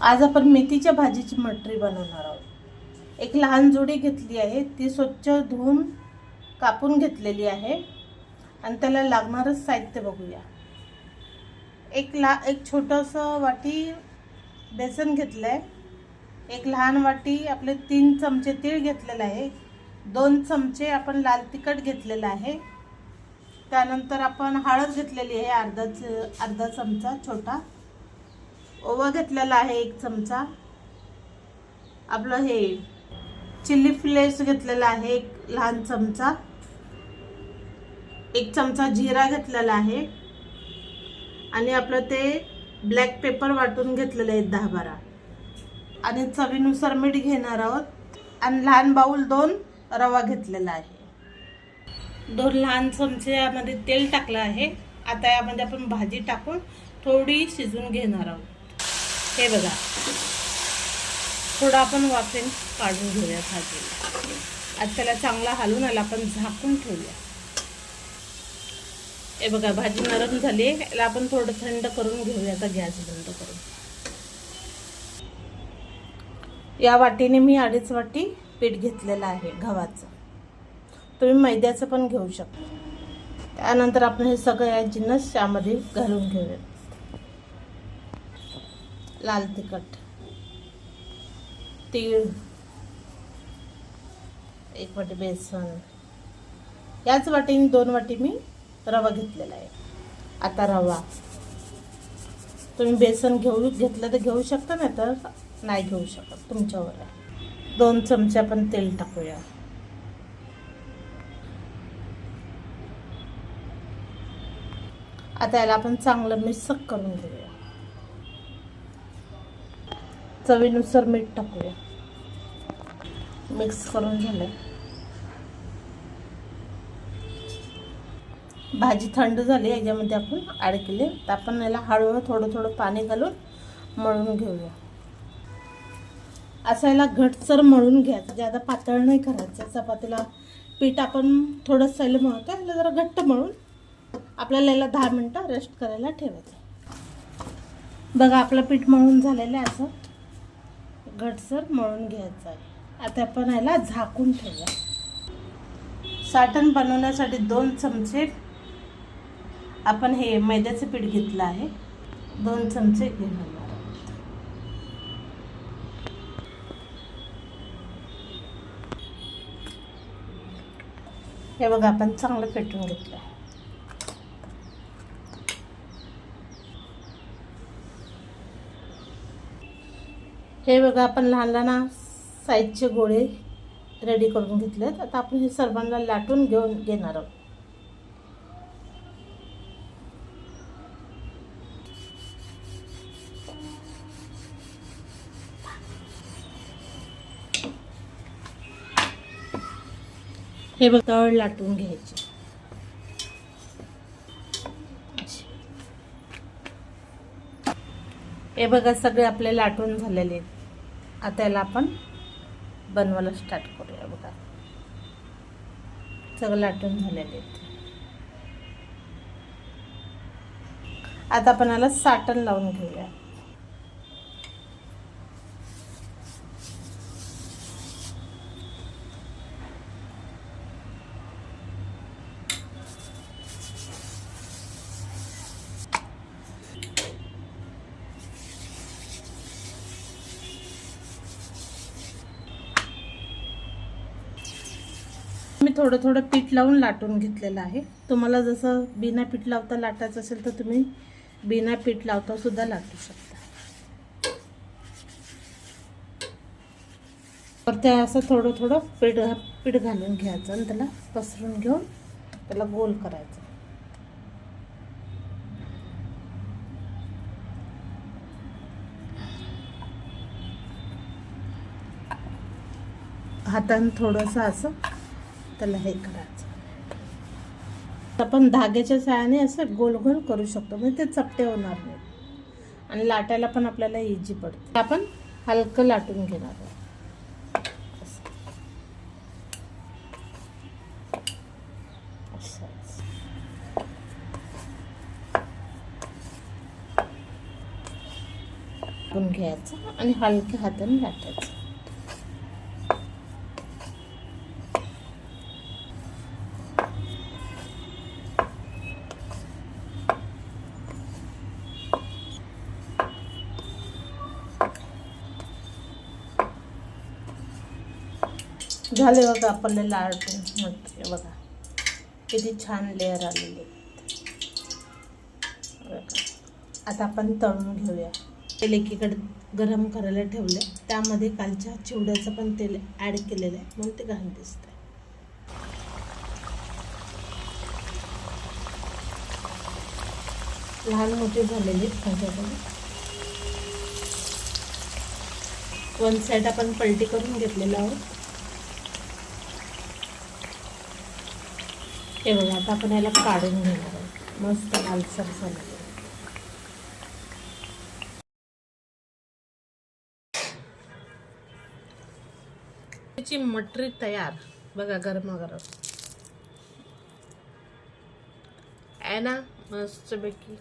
आज आपण मेथीच्या भाजीची मटरी बनवणार आहोत. एक लहान जोडी घेतली आहे. ती स्वच्छ धुवून कापून घेतलेली आहे. आणि त्याला लागणारं साहित्य बघूया. एक ला एक छोटंसं वाटी बेसन घेतलं आहे एक लहान वाटी आपले तीन चमचे तीळ घेतलेलं आहे. दोन चमचे आपण लाल तिखट घेतलेलं आहे. त्यानंतर आपण हळद घेतलेली आहे. अर्धा च अर्धा चमचा छोटा. ओवा घेतलेला आहे एक चमचा. आपलं हे चिल्ली फ्लेक्स घेतलेला आहे एक लहान चमचा. एक चमचा जिरा घेतलेला आहे. आणि आपलं ते ब्लॅक पेपर वाटून घेतलेलं आहे दहा बारा. आणि चवीनुसार मीठ घेणार आहोत. आणि लहान बाऊल दोन रवा घेतलेला आहे. दोन लहान चमचे यामध्ये तेल टाकलं आहे. आता यामध्ये आपण भाजी टाकून थोडी शिजून घेणार आहोत. हे बघा. थोडं आपण वाफेन काढून घेऊया भाजीला आज त्याला चांगला हलवून आला आपण झाकून ठेवूया. हे बघा भाजी नरम झाली आहे. याला आपण थोडं थंड करून घेऊया आता गॅस बंद करून. या वाटीने मी अडीच वाटी पीठ घेतलेलं आहे गव्हाचं. तुम्ही मैद्याचं पण घेऊ शकता. त्यानंतर आपण हे सगळं या जिन्नस यामध्ये घालून घेऊया लाल तिखट. तीळ. एक वाटी बेसन. याच वाटीने दोन वाटी मी रवा घेतलेला आहे. आता रवा. तुम्ही बेसन घेऊ घेतलं तर घेऊ शकता नाही तर नाही घेऊ शकत. तुमच्यावर आहे. दोन चमचे आपण तेल टाकूया. आता याला आपण चांगलं मिक्स करून घेऊया. चवीनुसार मीठ टाकूया. मिक्स करून झालं भाजी थंड झाली याच्यामध्ये आपण ॲड केली. तर आपण याला हळूहळू थोडं थोडं पाणी घालून मळून घेऊया. असं याला घटसर मळून घ्यायचं. ज्यादा पातळ नाही करायचं. चपातीला पीठ आपण थोडंसं सैल मळतो याला जरा घट्ट मळून आपल्याला याला दहा मिनटं रेस्ट करायला ठेवायचं. बघा आपलं पीठ मळून झालेलं आहे असं. घटसर मळून घ्यायचं आहे. आता आपण याला झाकून ठेवूया. साठण बनवण्यासाठी दोन चमचे आपण हे मैद्याचं पीठ घेतलं आहे. दोन चमचे घेऊन हे बघा आपण चांगलं फेटून घेतलं आहे. हे बघा आपण लहान लहान साईजचे गोळे रेडी करून घेतलेत. आता आपण हे सर्वांना लाटून घेऊन घेणार आहोत. हे बघ तळ लाटून घ्यायचे. हे बघा सगळे आपले लाटून झालेले आहेत. आता याला आपण बनवायला स्टार्ट करूया बघा. सगळं लाटून झालेले आता आपण याला साटण लावून घेऊया. थोडं थोडं पीठ लावून लाटून घेतलेलं आहे. तुम्हाला जसं बिना पीठ लावता लाटायचं असेल तर तुम्ही बिना पीठ लावता सुद्धा लाटू शकता. तर ते असं थोडं थोडं पीठ घा पीठ घालून घ्यायचं आणि त्याला पसरून घेऊन त्याला गोल करायचं. हातानं थोडंसं असं त्याला हे करायचं. आपण धाग्याच्या सहाय्याने असं गोल गोल करू शकतो म्हणजे ते चपटे होणार नाही आणि लाटायला पण आपल्याला इजी पडते. आपण हलकं लाटून घेणार आहोत. घ्यायचं आणि हलक्या हाताने लाटायचं. झाले बघा आपल्याला लाटून म्हणते बघा. किती छान लेअर आलेले आता आपण तळून घेऊया. तेल एकीकडे गरम करायला ठेवले त्यामध्ये कालच्या चिवड्याचं पण तेल ॲड केलेलं आहे. म्हणून ते घाण दिसत आहे लहान मोठे झालेले आहेत माझ्याकडे. वन साईड आपण पलटी करून घेतलेलं आहोत. हे बघा आता आपण याला काढून घेणार आहोत. मस्त लालसर झालेलं ची त्याची मटरी तयार. बघा गरमागरम. आहे ना? मस्तपैकी.